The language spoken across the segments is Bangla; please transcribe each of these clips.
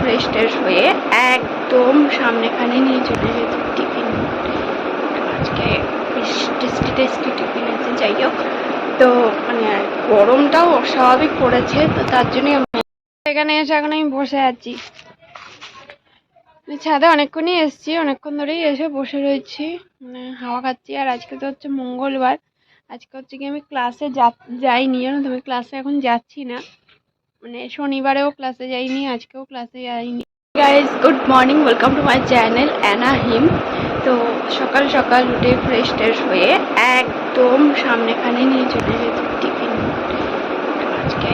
ফ্রেশ ট্রেশ হয়ে একদম সামনেখানে নিয়ে চলে গেছি টিফিন। আজকে টেস্টি টেস্টি টিফিন আছে, যাই হোক। তো মানে গরমটাও অস্বাভাবিক পড়েছে তো তার জন্যই আমি এখানে এসে এখন আমি বসে আছি। ছাদে অনেকক্ষণই এসেছি, অনেকক্ষণ ধরেই এসে বসে রয়েছি। মানে হাওয়া খাচ্ছি, আর আজকে তো হচ্ছে মঙ্গলবার। আজকে হচ্ছে কি আমি ক্লাসে যাইনি, জানো তো আমি ক্লাসে এখন যাচ্ছি না। মানে শনিবারেও ক্লাসে যাইনি, আজকেও ক্লাসে যাইনি। Guys good morning welcome to my channel Anna হিম তো সকাল সকাল উঠে ফ্রেশ ট্রেশ হয়ে একদম সামনেখানে নিয়ে চলে গেছি টিফিন। আজকে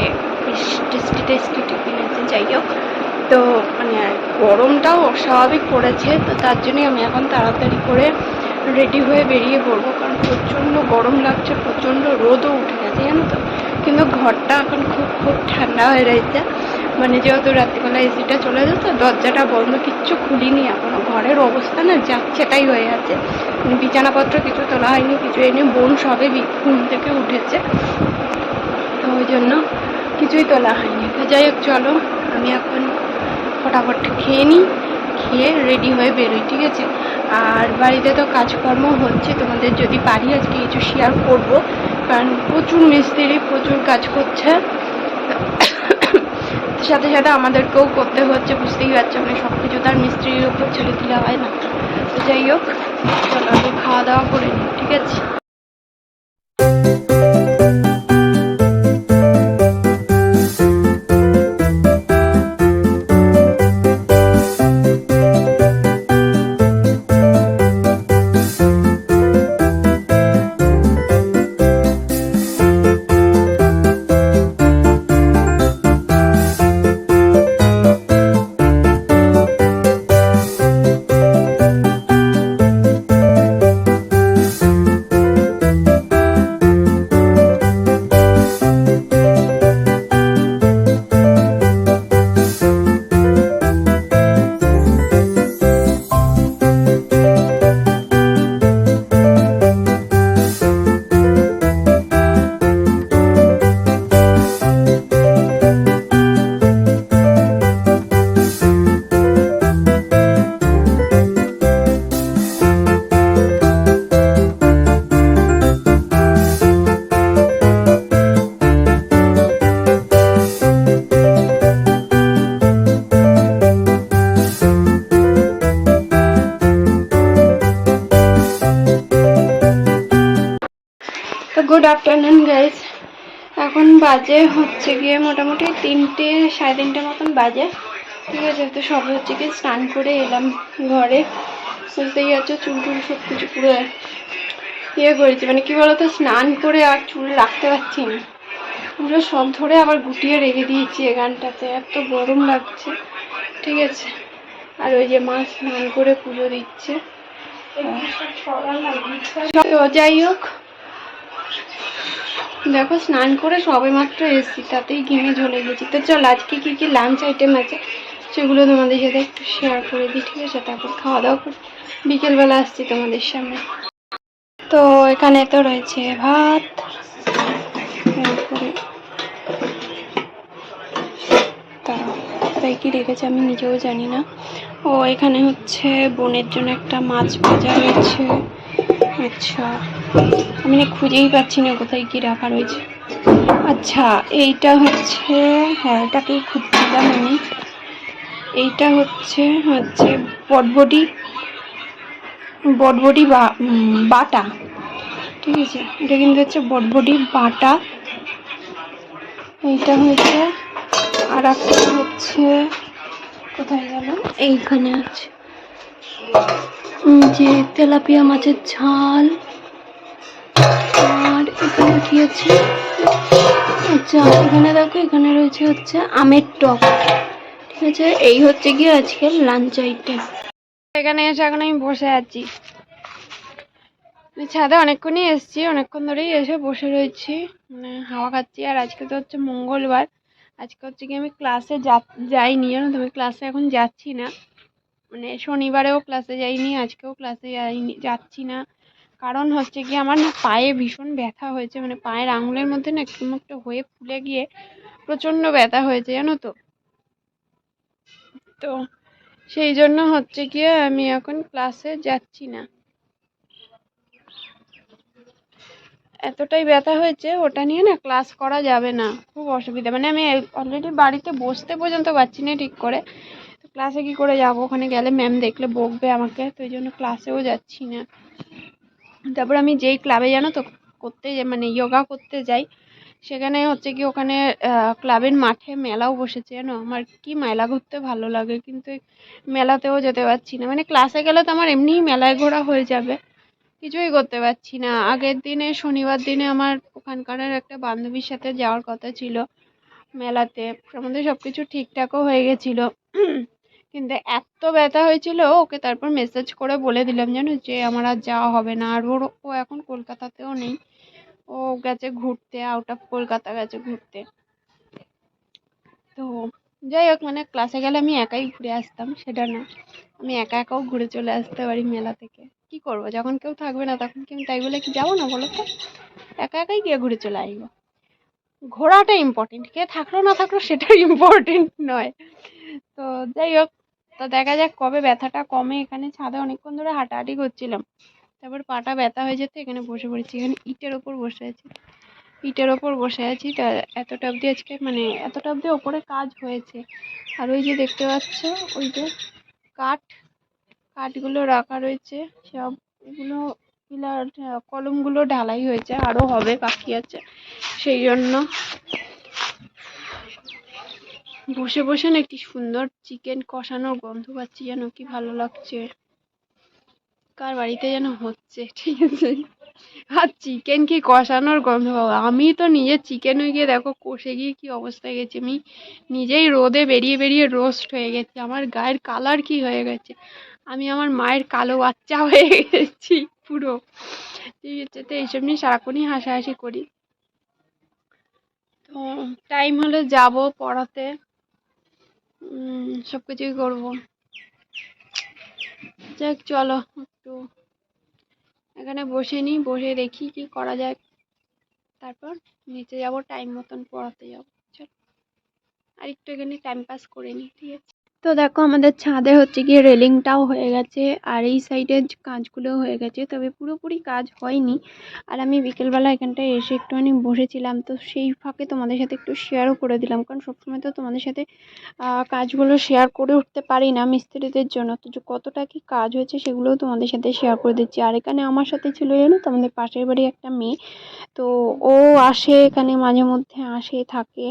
টেস্টি টেস্টি টিফিন আছে, যাই হোক। তো মানে গরমটাও অস্বাভাবিক পড়েছে, তো তার জন্যই আমি এখন তাড়াতাড়ি করে রেডি হয়ে বেরিয়ে পড়ব, কারণ প্রচণ্ড গরম লাগছে, প্রচণ্ড রোদও উঠে গেছে, জানো তো? কিন্তু ঘরটা এখন খুব খুব ঠান্ডা হয়ে রয়েছে। মানে যেহেতু রাত্রিবেলা এসিটা চলে যেত দরজাটা বন্ধ, কিচ্ছু খুলিনি এখনও। ঘরের অবস্থা না যাচ্ছেটাই হয়ে আছে। মানে বিছানাপত্র কিছু তোলা হয়নি, কিছু এনে বোন সবে ঘুম থেকে উঠেছে। তো ওই জন্য কিছুই তোলা হয়নি। তো যাই হোক, চলো, আমি এখন ফটাফট খেয়ে নিই। খেয়ে রেডি হয়ে বেরোই, ঠিক আছে? আর বাড়িতে তো কাজকর্ম হচ্ছে, তোমাদের যদি পারি আজকে কিছু শেয়ার করব, কারণ প্রচুর মিস্ত্রি, প্রচুর কাজ করছে। সাথে সাথে আমাদেরকেও করতে হচ্ছে, বুঝতেই পারছ মানে সব কিছু তার মিস্ত্রির উপর ছেড়ে দিলে হয় না। তো যাই হোক, চলো খাওয়া দাওয়া করে নিই, ঠিক আছে? গুড আফটারনুন গাইজ এখন বাজে হচ্ছে গিয়ে মোটামুটি তিনটে সাড়ে তিনটে মতন বাজে। ঠিক আছে তো সব হচ্ছে গিয়ে স্নান করে এলাম ঘরে। বুঝতেই পারছ চুল টুল সব কিছু পুরো ইয়ে করেছি। মানে কী বলতো স্নান করে আর চুল রাখতে পারছি না। পুরো সব ধরে আবার গুটিয়ে রেখে দিয়েছি এখানটাতে এত গরম লাগছে। ঠিক আছে আর ওই যে মা স্নান করে পুজো দিচ্ছে। যাই হোক দেখো, স্নান করে সবে মাত্র এসেছি, তাতেই ঘেমে ঝলে গেছি। তো চল, আজকে কি কি লাঞ্চ আইটেম আছে সেগুলো তোমাদের সাথে একটু শেয়ার করে দিই, ঠিক আছে? তারপর খাওয়া দাওয়া করে। বিকেলবেলা আসছি তোমাদের সামনে। তো এখানে তো রয়েছে ভাত কোথায় কি রেখেছে আমি নিজেও জানি না। ও, এখানে হচ্ছে বোনের জন্য একটা মাছ ভাজা রয়েছে। আচ্ছা আমি না খুঁজেই পাচ্ছি না কোথায় কি রাখা রয়েছে। আচ্ছা এইটা হচ্ছে হ্যাঁ এটাকেই খুঁজছিলাম আমি। এইটা হচ্ছে হচ্ছে বটবটি বটবটি বাটা। ঠিক আছে, এটা কিন্তু হচ্ছে বটবটি বাটা। এইটা হচ্ছে, আর একটা হচ্ছে, কোথায় গেল? এইখানে আছে যে তেলাপিয়া মাছের ঝাল। আর এখানে কি আছে? আচ্ছা এখানে দেখো, এখানে রয়েছে হচ্ছে আমের টক। ঠিক আছে, এই হচ্ছে গিয়ে আজকে লাঞ্চ আইটেম এখানে এসে এখন আমি বসে আছি। ছাদে অনেকক্ষণই এসেছি, অনেকক্ষণ ধরেই এসে বসে রয়েছি। মানে হাওয়া খাচ্ছি, আর আজকে তো হচ্ছে মঙ্গলবার। আজকে হচ্ছে কি আমি ক্লাসে যা, যাইনি, জানো তো, আমি ক্লাসে এখন যাচ্ছি না। মানে শনিবারেও ক্লাসে যাইনি, আজকেও ক্লাসে যাইনি, যাচ্ছি না। কারণ হচ্ছে কি, আমার না পায়ে ভীষণ ব্যথা হয়েছে মানে পায়ের আঙুলের মধ্যে না একটু একটা হয়ে ফুলে গিয়ে প্রচণ্ড ব্যথা হয়েছে, জানো তো? তো সেই জন্য হচ্ছে গিয়ে আমি এখন ক্লাসে যাচ্ছি না। এতটাই ব্যথা হয়েছে, ওটা নিয়ে না ক্লাস করা যাবে না, খুব অসুবিধা। মানে আমি অলরেডি বাড়িতে বসতে পর্যন্ত পারছি না ঠিক করে। ক্লাসে কি করে যাব? ওখানে গেলে ম্যাম দেখলে বকবে আমাকে, তো জন্য ক্লাসেও যাচ্ছি না। তারপর আমি যেই ক্লাবে জানো তো, করতে মানে যোগা করতে যাই, সেখানে হচ্ছে কি ওখানে ক্লাবের মাঠে মেলাও বসেছে, জানো? আমার কি মেলা ঘুরতে ভালো লাগে, কিন্তু মেলাতেও যেতে পারছি না। মানে ক্লাসে গেলে তো আমার এমনিই মেলায় ঘোরা হয়ে যাবে। কিছুই করতে পারছি না। আগের দিনে, শনিবার দিনে আমার ওখানকার একটা বান্ধবীর সাথে যাওয়ার কথা ছিল মেলাতে। আমাদের সব কিছু ঠিকঠাকও হয়ে গেছিল। কিন্তু এত ব্যথা হয়েছিল, ওকে তারপর মেসেজ করে বলে দিলাম জানো যে, আমার আর যাওয়া হবে না। আর ওর, ও এখন কলকাতাতেও নেই। ও গেছে ঘুরতে আউট অফ কলকাতা গেছে ঘুরতে। তো যাই হোক মানে ক্লাসে গেলে আমি একাই ঘুরে আসতাম, সেটা না। আমি একা একাও ঘুরে চলে আসতে পারি মেলা থেকে। কি করব? যখন কেউ থাকবে না, তখন কি আমি তাই বলে কি যাব না বলো তো? একা একাই গিয়ে ঘুরে চলে আসব। ঘোরাটা ইম্পর্টেন্ট কে থাকল না থাকল সেটা ইম্পর্টেন্ট নয়। তো যাই হোক তো দেখা যাক কবে ব্যথাটা কমে। এখানে ছাদে অনেকক্ষণ ধরে হাঁটাহাঁটি করছিলাম। তারপর পাটা ব্যথা হয়ে যেতে, এখানে বসে পড়েছি। এখানে ইটের ওপর বসে আছি। ইটের ওপর বসে আছি। তা এতটা অবধি আজকে মানে এতটা অবধি ওপরে কাজ হয়েছে। আর ওই যে দেখতে পাচ্ছ, ওই যে কাঠ, কাঠগুলো রাখা রয়েছে। সব এগুলো পিলার কলমগুলো ঢালাই হয়েছে। আরও হবে বাকি আছে। সেই জন্য বসে বসে না একটি সুন্দর চিকেন কষানোর গন্ধ পাচ্ছি যেন, কি ভালো লাগছে। কার বাড়িতে যেন হচ্ছে, ঠিক আছে। আর চিকেন কি কষানোর গন্ধ পাবো? আমি তো নিজে চিকেন হয়ে গিয়ে দেখো কষে গিয়ে কি অবস্থায় গেছে। আমি নিজেই রোদে বেরিয়ে বেরিয়ে রোস্ট হয়ে গেছি। আমার গায়ের কালার কি হয়ে গেছে? আমি আমার মায়ের কালো বাচ্চা হয়ে গেছি পুরো। ঠিক আছে, তো এইসব নিয়ে সারাক্ষণই হাসাহাসি করি। তো টাইম হলে যাব পড়াতে। সব কিছুই করব। যাক, চলো একটু এখানে বসে নিই, বসে দেখি কি করা যায়। তারপর নিচে যাব টাইম মতন পড়াতে যাব চলো আর একটু এখানে টাইম পাস করে নিই, ঠিক আছে? তো দেখো আমাদের ছাদে হচ্ছে গিয়ে রেলিংটাও হয়ে গেছে, আর এই সাইডের কাজগুলোও হয়ে গেছে, তবে পুরোপুরি কাজ হয়নি। আর আমি বিকেলবেলা এখানটায় এসে একটুখানি বসেছিলাম, তো সেই ফাঁকে তোমাদের সাথে একটু শেয়ারও করে দিলাম, কারণ সবসময় তো তোমাদের সাথে কাজগুলো শেয়ার করে উঠতে পারি না মিস্ত্রিদের জন্য। তো যে কতটা কি কাজ হয়েছে সেগুলোও তোমাদের সাথে শেয়ার করে দিচ্ছি। আর এখানে আমার সাথে ছিল জানো তো আমাদের পাশের বাড়ি একটা মেয়ে, তো ও আসে এখানে মাঝে মধ্যে, আসে, থাকে,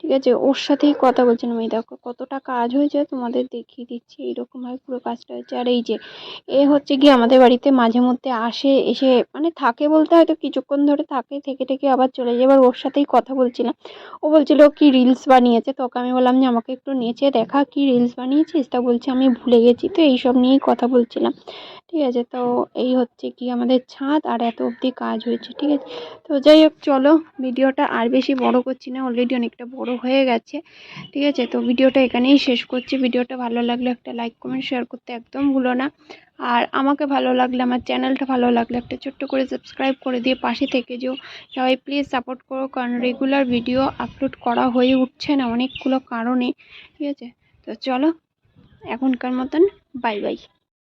ঠিক আছে? ওর সাথেই কথা বলছিলাম, এই দেখো কতটা কাজ হয়েছে তোমাদের দেখিয়ে দিচ্ছি, এইরকমভাবে পুরো কাজটা হচ্ছে। আর এই যে, এ হচ্ছে কি আমাদের বাড়িতে মাঝে মধ্যে আসে, এসে মানে থাকে বলতে হয়তো কিছুক্ষণ ধরে থাকে, থেকে থেকে আবার চলে যায়। এবার ওর সাথেই কথা বলছিলাম। ও বলছিল, কি রিলস বানিয়েছে? তোকে আমি বললাম যে, আমাকে একটু নেচে দেখা, কি রিলস বানিয়েছিস? তা বলছে, আমি ভুলে গেছি। তো এইসব নিয়েই কথা বলছিলাম। ঠিক আছে? তো এই হচ্ছে কি আমাদের ছাদ আর এত অবধি কাজ হয়েছে, ঠিক আছে? তো যাই হোক, চলো ভিডিওটা আর বেশি বড় করছি না অলরেডি অনেকটা বড় হয়ে গেছে, ঠিক আছে? তো ভিডিওটা এখানেই শেষ করছি। ভিডিওটা ভালো লাগলে একটা লাইক কমেন্ট শেয়ার করতে একদম ভুলো না। আর আমাকে ভালো লাগলে, আমার চ্যানেলটা ভালো লাগলে একটা ছোট্ট করে সাবস্ক্রাইব করে দিয়ে পাশে থেকে যেও। সবাই প্লিজ সাপোর্ট করো, কারণ রেগুলার ভিডিও আপলোড করা হয়ে উঠছে না অনেকগুলো কারণে, ঠিক আছে? তো চলো, এখনকার মতন বাই বাই